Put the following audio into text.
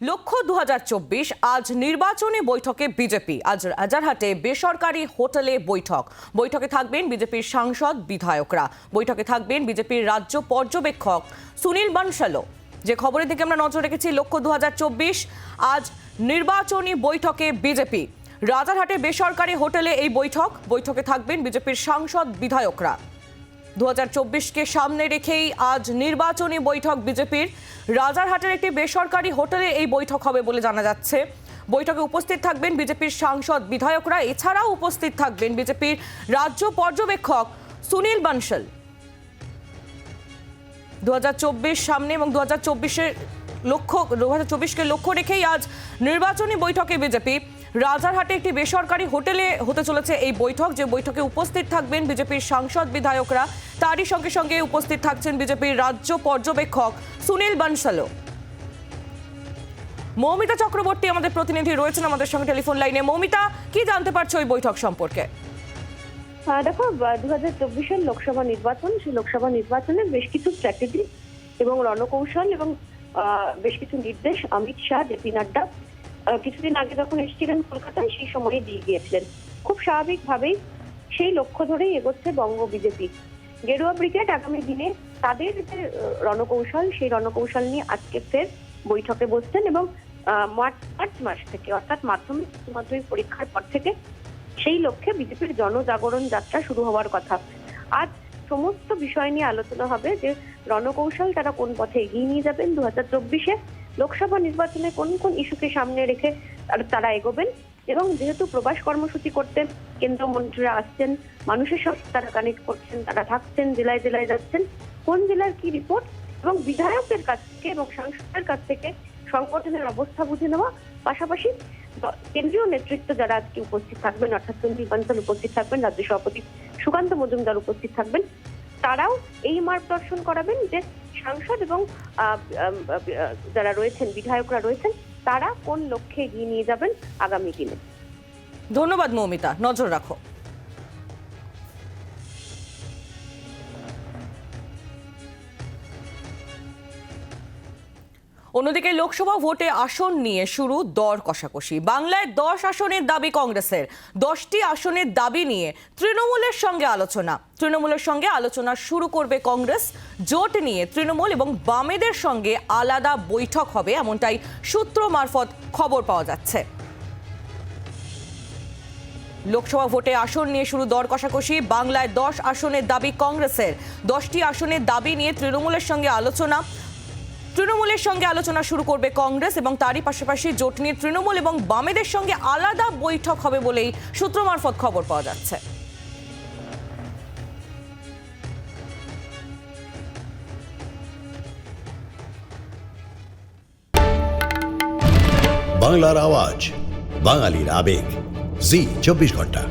লক্ষ্য দু হাজার চব্বিশ, আজ নির্বাচনী বৈঠকে বিজেপি, আজ রাজারহাটে বেসরকারি হোটেলে বৈঠক। বৈঠকে থাকবেন বিজেপির সাংসদ বিধায়করা। বৈঠকে থাকবেন বিজেপির রাজ্য পর্যবেক্ষক সুনীল বানশালো যে খবরের দিকে আমরা নজর রেখেছি, লক্ষ্য দু হাজার চব্বিশ, আজ নির্বাচনী বৈঠকে বিজেপি। রাজারহাটে বেসরকারি হোটেলে এই বৈঠক। বৈঠকে থাকবেন বিজেপির সাংসদ বিধায়করা। দু কে সামনে রেখেই আজ নির্বাচনী বৈঠক বিজেপির। রাজারহাটের একটি বেসরকারি হোটেলে এই বৈঠক হবে বলে জানা যাচ্ছে। বৈঠকে উপস্থিত থাকবেন বিজেপির সাংসদ বিধায়করা, এছাড়াও উপস্থিত থাকবেন বিজেপির রাজ্য পর্যবেক্ষক সুনীল বানশাল। দু সামনে এবং দু হাজার লক্ষ্য, দু হাজার লক্ষ্য রেখেই আজ নির্বাচনী বৈঠকে বিজেপি রাজারহাটে একটি বেসরকারি হোটেলে হতে চলেছে এই বৈঠক। যে বৈঠকে উপস্থিত থাকবেন বিজেপির সাংসদ বিধায়করা, তারই সঙ্গে সঙ্গে উপস্থিত থাকছেন বিজেপির রাজ্য পর্যবেক্ষক সুনীল বানসালো মৌমিতা চক্রবর্তী আমাদের প্রতিনিধি রয়েছেন আমাদের সঙ্গে টেলিফোন লাইনে। মৌমিতা, কি জানতে পারছ ওই বৈঠক সম্পর্কে? দেখো দু হাজার চব্বিশের লোকসভা নির্বাচন, সেই লোকসভা নির্বাচনে বেশ কিছু স্ট্র্যাটেজি এবং রণকৌশল এবং বেশ কিছু নির্দেশ অমিত শাহ জেপি নাড্ডা কিছুদিন আগে যখন এসেছিলেন কলকাতায় সেই সময়ে দিয়ে গিয়েছিলেন। খুব স্বাভাবিকভাবেই সেই লক্ষ্য ধরেই এগোচ্ছে বঙ্গ বিজেপি। গেরুয়া ব্রিগেড আগামী দিনে তাদের যে রণকৌশল, সেই রণকৌশল নিয়ে আজকে ফের বৈঠকে বসছেন এবং মার্চ মাস থেকে, অর্থাৎ মাধ্যমিক উচ্চ মাধ্যমিক পরীক্ষার পর থেকে সেই লক্ষ্যে বিজেপির জনজাগরণ যাত্রা শুরু হওয়ার কথা। আজ সমস্ত বিষয় নিয়ে আলোচনা হবে যে, রণকৌশল তারা কোন পথে এগিয়ে নিয়ে যাবেন দু হাজার চব্বিশে। লোকসভা নির্বাচনে কোন কোন ইস্যুকে সামনে রেখে তারা এগোবেন? এবং যেহেতু প্রবাস কর্মসূচি করতে কেন্দ্রীয় মন্ত্রীরা আসছেন, মানুষের সাথে তারা কানেক্ট করছেন, তারা থাকছেন, জেলায় জেলায় যাচ্ছেন, কোন জেলার কি রিপোর্ট এবং বিধায়কদের কাছ থেকে এবং সাংসদের কাছ থেকে সংগঠনের অবস্থা বুঝে নেওয়া, পাশাপাশি কেন্দ্রীয় নেতৃত্ব যারা আজকে উপস্থিত থাকবেন, অর্থাৎ সঞ্জীব বানসাল উপস্থিত থাকবেন, রাজ্য সভাপতি সুকান্ত মজুমদার উপস্থিত থাকবেন, তারাও এই মার্গদর্শন করাবেন যে সাংসদ এবং যারা রয়েছেন, বিধায়করা রয়েছেন, তারা কোন লক্ষ্যে এগিয়ে নিয়ে যাবেন আগামী দিনে? ধন্যবাদ মৌমিতা, নজর রাখো। অন্যদিকে লোকসভা ভোটে আসন নিয়ে শুরু দর কষাকষি। বাংলায় দশ আসনের দাবি কংগ্রেসের। দশটি আসনের দাবি নিয়ে তৃণমূলের সঙ্গে আলোচনা। তৃণমূলের সঙ্গে আলোচনা শুরু করবে কংগ্রেস। জোট নিয়ে তৃণমূল এবং বামেদের সঙ্গে আলাদা বৈঠক হবে এমনটাই সূত্র মারফত খবর পাওয়া যাচ্ছে। লোকসভা ভোটে আসন নিয়ে শুরু দর কষাকষি। বাংলায় দশ আসনের দাবি কংগ্রেসের। দশটি আসনের দাবি নিয়ে তৃণমূলের সঙ্গে আলোচনা। তৃণমূলের সঙ্গে আলোচনা শুরু করবে কংগ্রেস এবং তারই পাশাপাশি জোট নিয়ে তৃণমূল এবং বামেদের সঙ্গে আলাদা বৈঠক হবে বলেই সূত্র মারফত খবর পাওয়া যাচ্ছে। বাংলার আওয়াজ, বাঙালির আবেগ। জি, চব্বিশ ঘণ্টা।